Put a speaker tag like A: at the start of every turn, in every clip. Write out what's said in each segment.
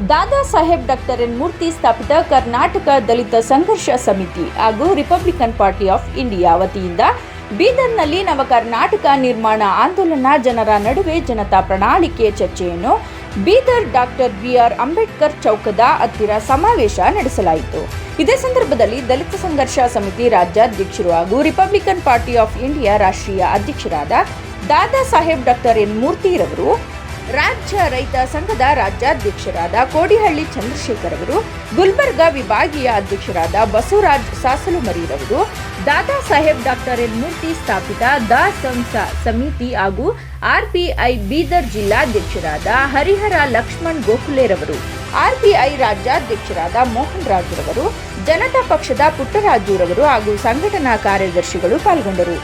A: ದಾದಾ Saheb doctor N Murthy ಸ್ಥಾಪಿತ ಕರ್ನಾಟಕ ದಲಿತ ಸಂಘರ್ಷ ಸಮಿತಿ ಹಾಗೂ ರಿಪಬ್ಲಿಕನ್ ಪಾರ್ಟಿ ಆಫ್ ಇಂಡಿಯಾ ವತಿಯಿಂದ ಬೀದರ್ನಲ್ಲಿ ನವ ಕರ್ನಾಟಕ ನಿರ್ಮಾಣ ಆಂದೋಲನ ಜನರ ನಡುವೆ ಜನತಾ ಪ್ರಣಾಳಿಕೆ ಚರ್ಚೆಯನ್ನು ಬೀದರ್ ಡಾಕ್ಟರ್ ಬಿಆರ್ ಅಂಬೇಡ್ಕರ್ ಚೌಕದ ಹತ್ತಿರ ಸಮಾವೇಶ ನಡೆಸಲಾಯಿತು. ಇದೇ ಸಂದರ್ಭದಲ್ಲಿ ದಲಿತ ಸಂಘರ್ಷ ಸಮಿತಿ ರಾಜ್ಯಾಧ್ಯಕ್ಷರು ಹಾಗೂ ರಿಪಬ್ಲಿಕನ್ ಪಾರ್ಟಿ ಆಫ್ ಇಂಡಿಯಾ ರಾಷ್ಟ್ರೀಯ ಅಧ್ಯಕ್ಷರಾದ ದಾದಾ ಸಾಹೇಬ್ ಡಾಕ್ಟರ್ ಎನ್ ಮೂರ್ತಿರವರು ರಾಜ್ಯ ರೈತ ಸಂಘದ ರಾಜ್ಯಾಧ್ಯಕ್ಷರಾದ ಕೋಡಿಹಳ್ಳಿ ಚಂದ್ರಶೇಖರ್ ಅವರು, ಗುಲ್ಬರ್ಗ ವಿಭಾಗೀಯ ಅಧ್ಯಕ್ಷರಾದ ಬಸವರಾಜ್ ಸಾಸಲುಮರಿರವರು ದಾದಾ ಸಾಹೇಬ್ ಡಾಕ್ಟರ್ ಎನ್ ಮೂರ್ತಿ ಸ್ಥಾಪಿತ ದ ಸಂಸ ಸಮಿತಿ ಹಾಗೂ ಆರ್ಪಿಐ ಬೀದರ್ ಜಿಲ್ಲಾಧ್ಯಕ್ಷರಾದ ಹರಿಹರ ಲಕ್ಷ್ಮಣ್ ಗೋಖಲೆರವರು ಆರ್ಪಿಐ ರಾಜ್ಯಾಧ್ಯಕ್ಷರಾದ ಮೋಹನ್ ರಾಜುರವರು, ಜನತಾ ಪಕ್ಷದ ಪುಟ್ಟರಾಜುರವರು ಹಾಗೂ ಸಂಘಟನಾ ಕಾರ್ಯದರ್ಶಿಗಳು ಪಾಲ್ಗೊಂಡರು.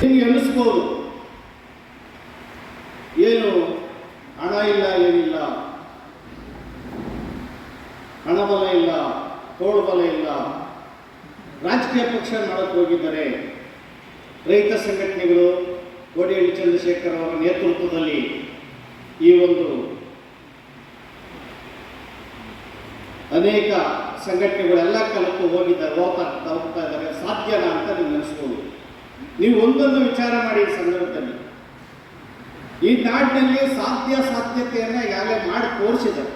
B: ನಿಮಗೆ ಅನಿಸ್ಬೋದು ಏನು ಹಣ ಇಲ್ಲ, ಏನಿಲ್ಲ. ಹಣಬಲ ಇಲ್ಲ ತೋಳ್ಬಲ ಇಲ್ಲ. ರಾಜಕೀಯ ಪಕ್ಷ ಮಾಡಕ್ಕೆ ಹೋಗಿದ್ದಾರೆ. ರೈತ ಸಂಘಟನೆಗಳು, ಕೋಡಿಹಳ್ಳಿ ಚಂದ್ರಶೇಖರ್ ಅವರ ನೇತೃತ್ವದಲ್ಲಿ ಈ ಒಂದು ಅನೇಕ ಸಂಘಟನೆಗಳೆಲ್ಲ ಕಲಕ್ಕೂ ಹೋಗಿದ್ದಾರೆ, ಹೋಗ್ತಾ ಹೋಗ್ತಾ ಇದ್ದಾರೆ. ಸಾಧ್ಯನಾ ಅಂತ ನಿಮ್ಗೆ ಅನಿಸ್ಬೋದು ನೀವು ಒಂದೊಂದು ವಿಚಾರ ಮಾಡಿ ಈ ಸಂದರ್ಭದಲ್ಲಿ. ಈ ನಾಡಿನಲ್ಲಿ ಸಾಧ್ಯ ಸಾಧ್ಯತೆಯನ್ನ ಈಗಾಗಲೇ ಮಾಡಿ ತೋರಿಸಿದ್ದಾರೆ.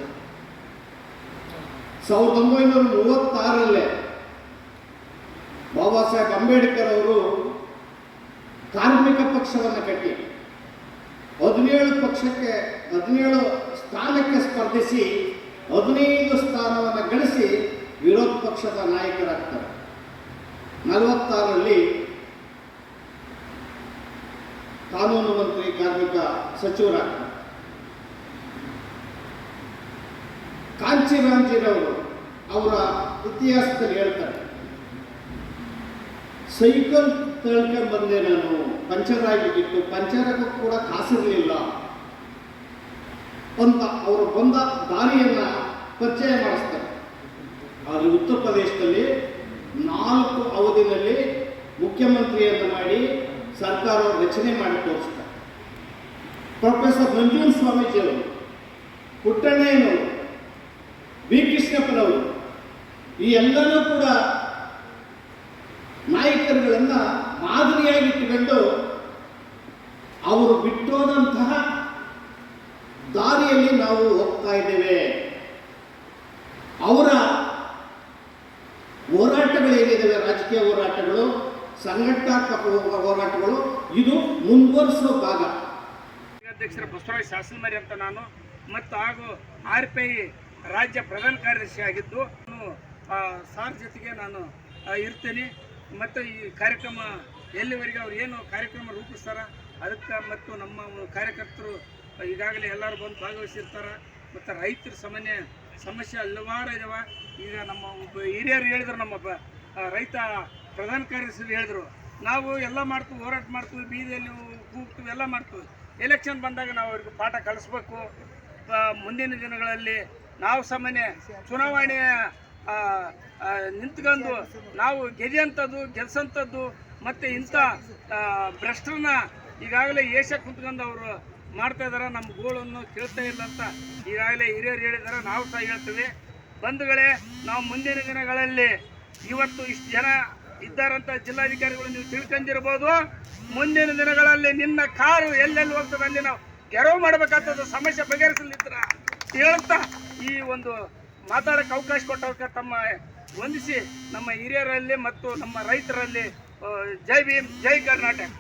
B: ಸಾವಿರದ ಒಂಬೈನೂರ ಮೂವತ್ತಾರಲ್ಲೇ ಬಾಬಾ ಸಾಹೇಬ್ ಅಂಬೇಡ್ಕರ್ ಅವರು ಕಾರ್ಮಿಕ ಪಕ್ಷವನ್ನು ಕಟ್ಟಿ ಹದಿನೇಳು ಪಕ್ಷಕ್ಕೆ ಹದಿನೇಳು ಸ್ಥಾನಕ್ಕೆ ಸ್ಪರ್ಧಿಸಿ ಹದಿನೈದು ಸ್ಥಾನವನ್ನು ಗಳಿಸಿ ವಿರೋಧ ಪಕ್ಷದ ನಾಯಕರಾಗ್ತಾರೆ. ನಲವತ್ತಾರರಲ್ಲಿ ಕಾನೂನು ಮಂತ್ರಿ ಕಾರ್ಮಿಕ ಸಚಿವರಾಗ್ತಾರೆ. ಕಾಂಚಿರಾಂಜಿರವರು ಅವರ ಇತಿಹಾಸದಲ್ಲಿ ಹೇಳ್ತಾರೆ, ಸೈಕಲ್ ತಳ್ಕೊಂಡು ಬಂದೆ ನಾನು, ಪಂಚರ್ ಆಗಿಬಿಟ್ಟು ಪಂಚರಕ್ಕೂ ಕೂಡ ಕಾಸಿರಲಿಲ್ಲ ಅಂತ ಅವರು ಬಂದ ದಾರಿಯನ್ನ ಪರಿಚಯ ಮಾಡಿಸ್ತಾರೆ. ಆದರೆ ಉತ್ತರ ಪ್ರದೇಶದಲ್ಲಿ ನಾಲ್ಕು ಅವಧಿನಲ್ಲಿ ಮುಖ್ಯಮಂತ್ರಿಯನ್ನು ಮಾಡಿ ಸರ್ಕಾರ ರಚನೆ ಮಾಡಿ ತೋರಿಸ್ತಾರೆ. ಪ್ರೊಫೆಸರ್ ನಂಜುನ್ ಸ್ವಾಮೀಜಿಯವರು, ಪುಟ್ಟಣ್ಣಯ್ಯನವರು ಬಿ ಕೃಷ್ಣಪ್ಪನವರು, ಈ ಎಲ್ಲರೂ ಕೂಡ ನಾಯಕರುಗಳನ್ನು ಮಾದರಿಯಾಗಿಟ್ಟುಕೊಂಡು ಅವರು ಬಿಟ್ಟೋದಂತಹ ದಾರಿಯಲ್ಲಿ ನಾವು ಹೋಗ್ತಾ ಇದ್ದೇವೆ. ಅವರ ಹೋರಾಟಗಳು ಏನಿದ್ದಾವೆ ರಾಜಕೀಯ ಹೋರಾಟಗಳು, ಸಂಘಟನಾತ್ಮಕ ಹೋರಾಟಗಳು, ಇದು ಮುಂದುವರಿಸುವ ಭಾಗ.
C: ಅಧ್ಯಕ್ಷರ ಬಸವರಾಜ್ ಶಾಸನಮರಿ ಅಂತ ನಾನು ಮತ್ತು ಹಾಗೂ ಆರ್ ರಾಜ್ಯ ಪ್ರಧಾನ ಕಾರ್ಯದರ್ಶಿ ಆಗಿದ್ದು ಸಾರ್ ಜೊತೆಗೆ ನಾನು ಇರ್ತೇನೆ. ಮತ್ತು ಈ ಕಾರ್ಯಕ್ರಮ ಎಲ್ಲಿವರೆಗೆ ಅವ್ರು ಏನು ಕಾರ್ಯಕ್ರಮ ರೂಪಿಸ್ತಾರ, ಅದಕ್ಕೆ ಮತ್ತು ನಮ್ಮ ಕಾರ್ಯಕರ್ತರು ಈಗಾಗಲೇ ಎಲ್ಲರೂ ಬಂದು ಭಾಗವಹಿಸಿರ್ತಾರೆ. ಮತ್ತು ರೈತರ ಸಾಮಾನ್ಯ ಸಮಸ್ಯೆ ಹಲವಾರು ಇದಾವೆ. ಈಗ ನಮ್ಮ ಒಬ್ಬ ಹಿರಿಯರು ಹೇಳಿದ್ರು, ನಮ್ಮ ರೈತ ಪ್ರಧಾನ ಕಾರ್ಯದರ್ಶಿ ಹೇಳಿದರು. ನಾವು ಎಲ್ಲ ಮಾಡ್ತೀವಿ, ಹೋರಾಟ ಮಾಡ್ತೀವಿ, ಬೀದಿಯಲ್ಲಿ ಕೂಗ್ತೀವಿ ಎಲ್ಲ ಮಾಡ್ತೀವಿ. ಎಲೆಕ್ಷನ್ ಬಂದಾಗ ನಾವು ಅವ್ರಿಗೆ ಪಾಠ ಕಲಿಸ್ಬೇಕು ಮುಂದಿನ ದಿನಗಳಲ್ಲಿ ನಾವು ಸಾಮಾನ್ಯ ಚುನಾವಣೆಯ ನಿಂತ್ಕೊಂಡು ನಾವು ಗೆದಿಯಂಥದ್ದು, ಗೆಲ್ಸಂಥದ್ದು ಮತ್ತು ಇಂಥ ಭ್ರಷ್ಟರನ್ನ ಈಗಾಗಲೇ ಏಷ್ಯಾ ಕುಂತ್ಕೊಂಡು ಅವರು ಮಾಡ್ತಾ ಇದ್ದಾರೆ ನಮ್ಮ ಗೋಳನ್ನು ಕೇಳ್ತಾ ಇಲ್ಲ ಅಂತ ಈಗಾಗಲೇ ಹಿರಿಯರು ಹೇಳಿದ್ದಾರೆ ನಾವು ಸಹ ಹೇಳ್ತೀವಿ. ಬಂಧುಗಳೇ, ನಾವು ಮುಂದಿನ ದಿನಗಳಲ್ಲಿ ಇವತ್ತು ಇಷ್ಟು ಜನ ಇದ್ದಾರಂತ ಜಿಲ್ಲಾಧಿಕಾರಿಗಳು ನೀವು ತಿಳ್ಕೊಂಡಿರ್ಬೋದು. ಮುಂದಿನ ದಿನಗಳಲ್ಲಿ ನಿನ್ನ ಕಾರು ಎಲ್ಲೆಲ್ಲಿ ಹೋಗ್ತದೆ ಅಲ್ಲಿ ನಾವು ಗೆರವು ಮಾಡಬೇಕಾಗ್ತದೆ, ಸಮಸ್ಯೆ ಬಗೆಹರಿಸಲಿದ್ರ ಹೇಳ್ತಾ ಈ ಒಂದು ಮಾತಾಡಕ್ಕೆ ಅವಕಾಶ ಕೊಟ್ಟವ್ರಕ್ಕೆ ತಮ್ಮ ವಂದಿಸಿ ನಮ್ಮ ಹಿರಿಯರಲ್ಲಿ ಮತ್ತು ನಮ್ಮ ರೈತರಲ್ಲಿ ಜೈ ಭೀಮ್, ಜೈ ಕರ್ನಾಟಕ.